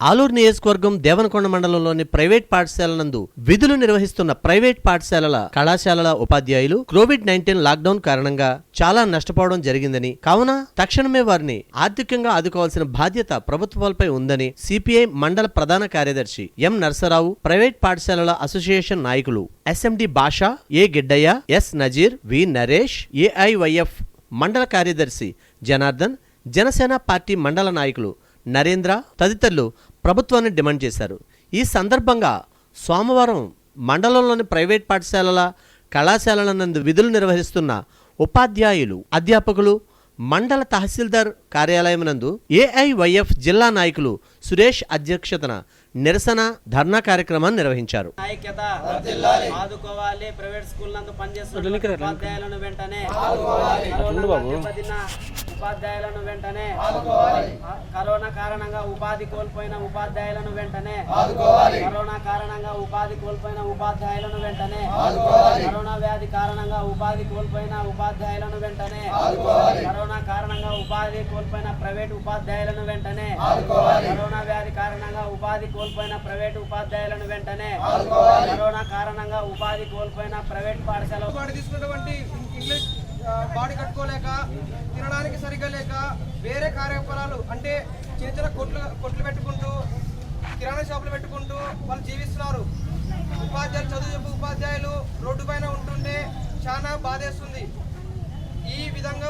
ఆలూరు నియోజకవర్గం దేవనకొండ మండలంలోని ప్రైవేట్ పాఠశాల నందు విధులు నిర్వహిస్తున్న ప్రైవేట్ పాఠశాలల కళాశాలల ఉపాధ్యాయులు కోవిడ్ నైన్టీన్ లాక్డౌన్ కారణంగా చాలా నష్టపోవడం జరిగిందని కావున తక్షణమే వారిని ఆర్థికంగా ఆదుకోవాల్సిన బాధ్యత ప్రభుత్వాలపై ఉందని సిపిఐ మండల ప్రధాన కార్యదర్శి ఎం నర్సరావు ప్రైవేట్ పాఠశాలల అసోసియేషన్ నాయకులు SMD Basha A Giddaiah S Nazeer V Naresh AIYF మండల కార్యదర్శి జనార్దన్ జనసేన పార్టీ మండల నాయకులు నరేంద్ర తదితరులు ప్రభుత్వాన్ని డిమాండ్ చేశారు. ఈ సందర్భంగా సోమవారం మండలంలోని ప్రైవేట్ పాఠశాలల కళాశాలల నందు విధులు నిర్వహిస్తున్న ఉపాధ్యాయులు అధ్యాపకులు మండల తహసీల్దార్ కార్యాలయం నందు ఏఐవైఎఫ్ జిల్లా నాయకులు సురేష్ అధ్యక్షతన నిరసన ధర్నా కార్యక్రమాన్ని నిర్వహించారు. ఐక్యత ఆదుకోవాలి. ప్రైవేట్ స్కూల్ నందు పనిచేస్తున్న ఉపాధ్యాయులను వెంటనే కరోనా దెబ్బతిన్న ఉపాధ్యాయులను వెంటనే కరోనా కారణంగా ఉపాధి కోల్పోయిన ఉపాధ్యాయులను వెంటనే కరోనా కారణంగా ఉపాధి కోల్పోయిన ఉపాధ్యాయులను వెంటనే కరోనా వ్యాధి కారణంగా ఉపాధి కోల్పోయిన ఉపాధ్యాయులను వెంటనే కరోనా కారణంగా ఉపాధి కోల్పోయిన ప్రైవేట్ ఉపాధ్యాయులను వెంటనే కరోనా వ్యాధి కారణంగా ఉపాధి కోల్పోయిన ప్రైవేట్ ఉపాధ్యాయులను వెంటనే కరోనా కారణంగా ఉపాధి కోల్పోయిన ప్రైవేట్ పాఠశాల తీసుకున్నటువంటి ఇంగ్లీష్ బాడీ కట్టుకోలేక తినడానికి సరిగ్గా లేక వేరే కార్యకలాపాలు అంటే చిన్న చిన్న కొట్లు కొట్లు పెట్టుకుంటూ కిరాణా షాపులు పెట్టుకుంటూ వాళ్ళు జీవిస్తున్నారు. ఉపాధ్యాయులు చదువు చెప్పు ఉపాధ్యాయులు రోడ్డు పైన ఉంటుంటే చాలా బాధేస్తుంది. ఈ విధంగా